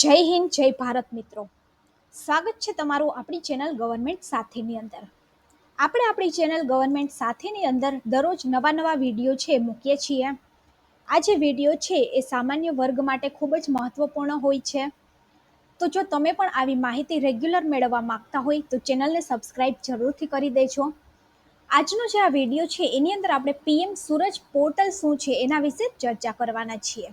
જય હિન્દ, જય ભારત મિત્રો. સ્વાગત છે તમારું આપણી ચેનલ ગવર્મેન્ટ સાથેની અંદર. આપણે આપણી ચેનલ ગવર્મેન્ટ સાથેની અંદર દરરોજ નવા નવા વીડિયો છે મૂકીએ છીએ. આ જે વીડિયો છે એ સામાન્ય વર્ગ માટે ખૂબ જ મહત્વપૂર્ણ હોય છે. તો જો તમે પણ આવી માહિતી રેગ્યુલર મેળવવા માંગતા હોય તો ચેનલને સબસ્ક્રાઇબ જરૂરથી કરી દેજો. આજનો જે આ વીડિયો છે એની અંદર આપણે પીએમ સૂરજ પોર્ટલ શું છે એના વિશે ચર્ચા કરવાના છીએ.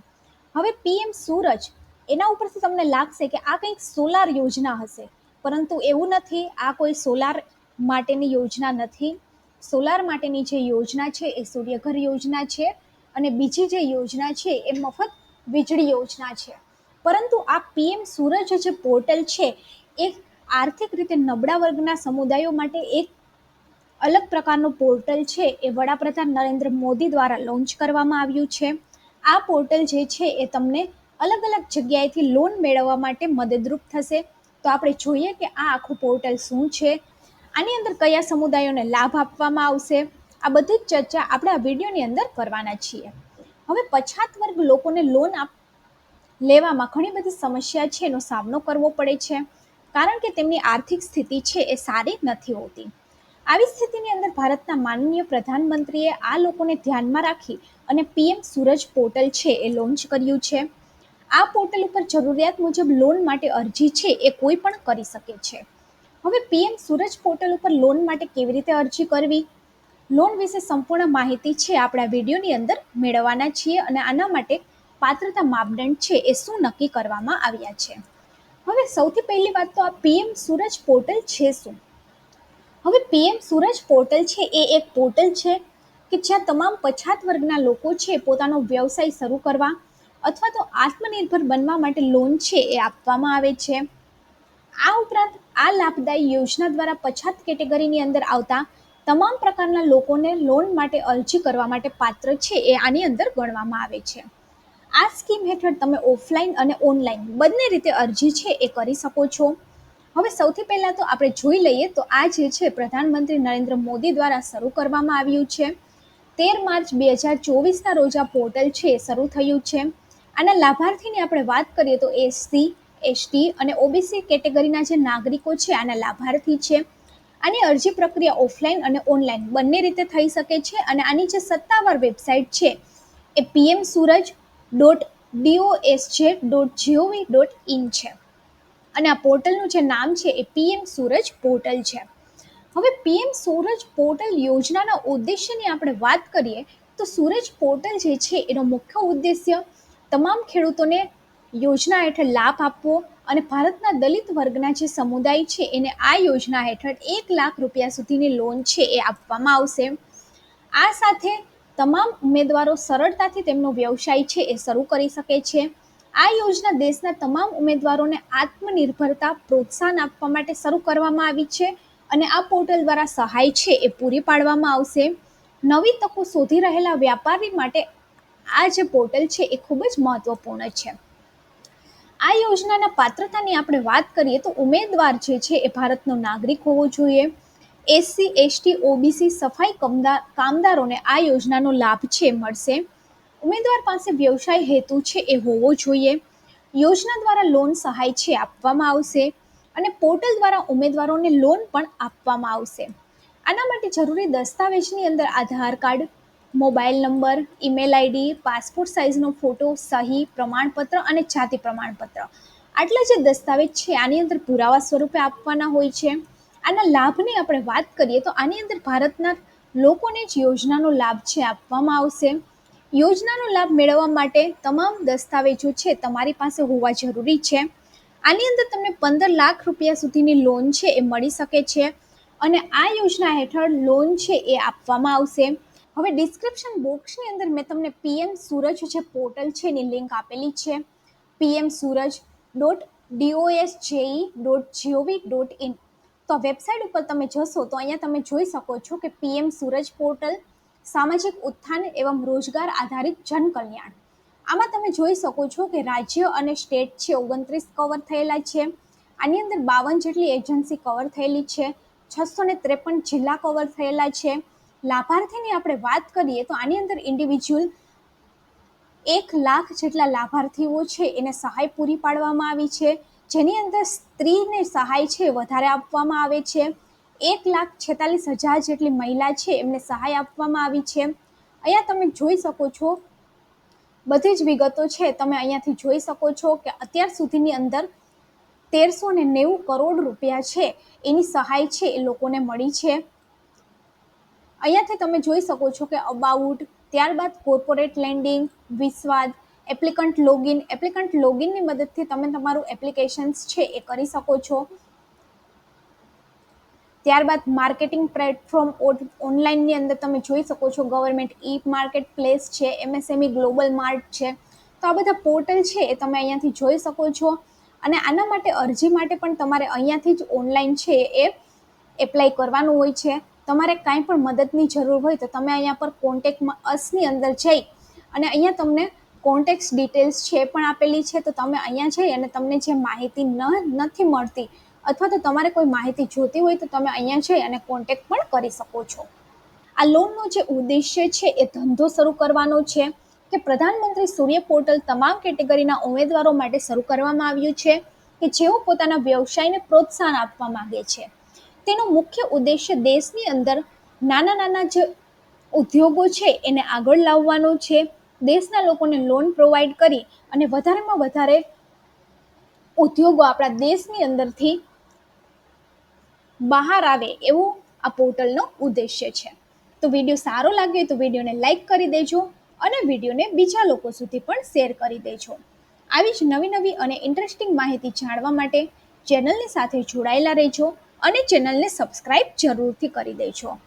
હવે પીએમ સૂરજ એના ઉપરથી તમને લાગશે કે આ કંઈક સોલાર યોજના હશે. પરંતુ એવું નથી, આ કોઈ સોલાર માટેની યોજના નથી. સોલાર માટેની જે યોજના છે એ સૂર્યઘર યોજના છે અને બીજી જે યોજના છે એ મફત વીજળી યોજના છે. પરંતુ આ પીએમ સૂરજ જે પોર્ટલ છે એ આર્થિક રીતે નબળા વર્ગના સમુદાયો માટે એક અલગ પ્રકારનું પોર્ટલ છે એ વડાપ્રધાન નરેન્દ્ર મોદી દ્વારા લોન્ચ કરવામાં આવ્યું છે. આ પોર્ટલ જે છે એ તમને અલગ અલગ જગ્યાએથી લોન મેળવવા માટે મદદરૂપ થશે. તો આપણે જોઈએ કે આ આખું પોર્ટલ શું છે? આની અંદર કયા સમુદાયોને લાભ આપવામાં આવશે? આ બધી જ ચર્ચા આપણે આ વિડીયોની અંદર કરવાના છીએ. હવે પછાત વર્ગ લોકોને લોન આપ, લેવામાં ઘણી બધી સમસ્યા છે, એનો સામનો કરવો પડે છે. કારણ કે તેમની આર્થિક સ્થિતિ છે એ સારી નથી હોતી. આવી સ્થિતિની અંદર ભારતના માનનીય પ્રધાનમંત્રીએ આ લોકોને ધ્યાનમાં રાખી અને પીએમ સૂરજ પોર્ટલ છે એ લોન્ચ કર્યું છે. આ પોર્ટલ ઉપર જરૂરિયાત મુજબ લોન માટે અરજી છે એ કોઈ પણ કરી શકે છે. હવે પીએમ સૂરજ પોર્ટલ ઉપર લોન માટે કેવી રીતે અરજી કરવી? લોન વિશે સંપૂર્ણ માહિતી છે આપણા વિડીયોની અંદર મેળવવાના છીએ અને આના માટે પાત્રતા માપદંડ છે એ શું નક્કી કરવામાં આવ્યા છે. હવે સૌથી પહેલી વાત તો આ પીએમ સૂરજ પોર્ટલ છે શું? હવે પીએમ સૂરજ પોર્ટલ છે એ એક પોર્ટલ છે કે જ્યાં તમામ પછાત વર્ગના લોકો છે પોતાનો વ્યવસાય શરૂ કરવા અથવા તો આત્મનિર્ભર બનવા માટે લોન છે એ આપવામાં આવે છે. આ ઉપરાંત આ લાભદાયી યોજના દ્વારા પછાત કેટેગરીની અંદર આવતા તમામ પ્રકારના લોકોને લોન માટે અરજી કરવા માટે પાત્ર છે એ આની અંદર ગણવામાં આવે છે. આ સ્કીમ હેઠળ તમે ઓફલાઈન અને ઓનલાઈન બંને રીતે અરજી છે એ કરી શકો છો. હવે સૌથી પહેલાં તો આપણે જોઈ લઈએ તો આ જે છે પ્રધાનમંત્રી નરેન્દ્ર મોદી દ્વારા શરૂ કરવામાં આવ્યું છે. તેર માર્ચ બે હજાર ચોવીસના રોજ આ પોર્ટલ છે શરૂ થયું છે. આના લાભાર્થીની આપણે વાત કરીએ તો એસસી એસટી અને ઓબીસી કેટેગરીના જે નાગરિકો છે, આના લાભાર્થી છે. આની અરજી પ્રક્રિયા ઓફલાઈન અને ઓનલાઈન બંને રીતે થઈ શકે છે અને આની જે સત્તાવાર વેબસાઇટ છે એ PM Suraj dot DOSJE dot GOV dot in છે. અને આ પોર્ટલનું જે નામ છે એ પીએમ સૂરજ પોર્ટલ છે. હવે પીએમ સૂરજ પોર્ટલ યોજનાના ઉદ્દેશ્યની આપણે વાત કરીએ તો સૂરજ પોર્ટલ જે છે એનો મુખ્ય ઉદ્દેશ્ય તમામ ખેડૂતોને યોજના હેઠળ લાભ આપવો અને ભારતના દલિત વર્ગના જે સમુદાય છે એને આ યોજના હેઠળ એક લાખ રૂપિયા સુધીની લોન છે એ આપવામાં આવશે. આ સાથે તમામ ઉમેદવારો સરળતાથી તેમનો વ્યવસાય છે એ શરૂ કરી શકે છે. આ યોજના દેશના તમામ ઉમેદવારોને આત્મનિર્ભરતા, પ્રોત્સાહન આપવા માટે શરૂ કરવામાં આવી છે અને આ પોર્ટલ દ્વારા સહાય છે એ પૂરી પાડવામાં આવશે. નવી તકો શોધી રહેલા વ્યાપારી માટે આ જે પોર્ટલ છે એ ખૂબ જ મહત્વપૂર્ણ છે. આ યોજનાના પાત્રતાની આપણે વાત કરીએ તો ઉમેદવાર જે છે એ ભારતનો નાગરિક હોવો જોઈએ. એસસી એસટી ઓબીસી સફાઈ કામદાર કામદારોને આ યોજનાનો લાભ છે, મળશે. ઉમેદવાર પાસે વ્યવસાય હેતુ છે એ હોવો જોઈએ. યોજના દ્વારા લોન સહાય છે આપવામાં આવશે અને પોર્ટલ દ્વારા ઉમેદવારોને લોન પણ આપવામાં આવશે. આના માટે જરૂરી દસ્તાવેજની અંદર Aadhaar card mobile number, email ID, passport સાઇઝનો photo, સહી, પ્રમાણપત્ર અને જાતિ પ્રમાણપત્ર. આટલા જે દસ્તાવેજ છે, આની અંદર પુરાવા સ્વરૂપે આપવાના હોય છે. આના લાભની આપણે વાત કરીએ તો આની અંદર ભારતના લોકોને જ યોજનાનો લાભ છે, આપવામાં આવશે. યોજનાનો લાભ મેળવવા માટે તમામ દસ્તાવેજો છે, તમારી પાસે હોવા જરૂરી છે. આની અંદર તમને પંદર લાખ રૂપિયા સુધીની લોન છે, એ મળી શકે છે. અને આ યોજના હેઠળ લોન છે, એ આપવામાં આવશે. હવે ડિસ્ક્રિપ્શન બોક્સની અંદર મેં તમને પીએમ સૂરજ જે પોર્ટલ છે એની લિંક આપેલી છે. PM Suraj dot DOS JE dot GOV dot in તો વેબસાઇટ ઉપર તમે જશો તો અહીંયા તમે જોઈ શકો છો કે પીએમ સૂરજ પોર્ટલ સામાજિક ઉત્થાન એવં રોજગાર આધારિત જનકલ્યાણ. આમાં તમે જોઈ શકો છો કે રાજ્ય અને સ્ટેટ છે ઓગણત્રીસ કવર થયેલા છે. આની અંદર બાવન જેટલી એજન્સી કવર થયેલી છે. છસો ને ત્રેપન જિલ્લા કવર થયેલા છે. લાભાર્થીની આપણે વાત કરીએ તો આની અંદર ઇન્ડિવિજ્યુઅલ એક લાખ જેટલા લાભાર્થીઓ છે, એને સહાય પૂરી પાડવામાં આવી છે. જેની અંદર સ્ત્રીને સહાય છે, વધારે આપવામાં આવે છે. એક લાખ છેતાલીસ હજાર જેટલી મહિલા છે, એમને સહાય આપવામાં આવી છે. અહીંયા તમે જોઈ શકો છો, બધી જ વિગતો છે. તમે અહીંયાથી જોઈ શકો છો કે અત્યાર સુધીની અંદર તેરસો ને નેવું કરોડ રૂપિયા છે, એની સહાય છે, એ લોકોને મળી છે. અહીંયાથી તમે જોઈ શકો છો કે અબાઉટ ત્યારબાદ કોર્પોરેટ લેન્ડિંગ વિશ્વાદ એપ્લિકન્ટ લોગિન એપ્લિકન્ટ લોગિનની મદદથી તમે તમારું એપ્લિકેશન્સ છે એ કરી શકો છો. ત્યારબાદ માર્કેટિંગ પ્લેટફોર્મ ઓનલાઈનની અંદર તમે જોઈ શકો છો ગવર્મેન્ટ ઈ માર્કેટ પ્લેસ છે એમએસએમઈ ગ્લોબલ માર્ટ છે. તો આ બધા પોર્ટલ છે એ તમે અહીંયાથી જોઈ શકો છો. અને આના માટે અરજી માટે પણ તમારે અહીંયાથી જ ઓનલાઈન છે એ એપ્લાય કરવાનું હોય છે. તમારે કાંઈ પણ મદદની જરૂર હોય તો તમે અહીંયા પર કોન્ટેક્ટમાં અસની અંદર જઈ અને અહીંયા તમને કોન્ટેક્ટ ડિટેલ્સ છે પણ આપેલી છે. તો તમે અહીંયા જઈ અને તમને જે માહિતી ન, નથી મળતી અથવા તો તમારે કોઈ માહિતી જોતી હોય તો તમે અહીંયા જઈ અને કોન્ટેક્ટ પણ કરી શકો છો. આ લોનનો જે ઉદ્દેશ્ય છે એ ધંધો શરૂ કરવાનો છે કે પ્રધાનમંત્રી સૂર્ય પોર્ટલ તમામ કેટેગરીના ઉમેદવારો માટે શરૂ કરવામાં આવ્યું છે કે જેઓ પોતાના વ્યવસાયને પ્રોત્સાહન આપવા માંગે છે. તેનો મુખ્ય ઉદ્દેશ્ય દેશની અંદર નાના નાના જે ઉદ્યોગો છે એને આગળ લાવવાનો છે. દેશના લોકોને લોન પ્રોવાઈડ કરી અને વધારેમાં વધારે ઉદ્યોગો આપણા દેશની અંદરથી બહાર આવે એવો આ પોર્ટલનો ઉદ્દેશ્ય છે. તો વીડિયો સારો લાગ્યો તો વિડીયોને લાઈક કરી દેજો અને વિડીયોને બીજા લોકો સુધી પણ શેર કરી દેજો. આવી જ નવી નવી અને ઇન્ટરેસ્ટિંગ માહિતી જાણવા માટે ચેનલની સાથે જોડાયેલા રહેજો. અને ચેનલને સબસ્ક્રાઈબ જરૂરથી કરી દેજો.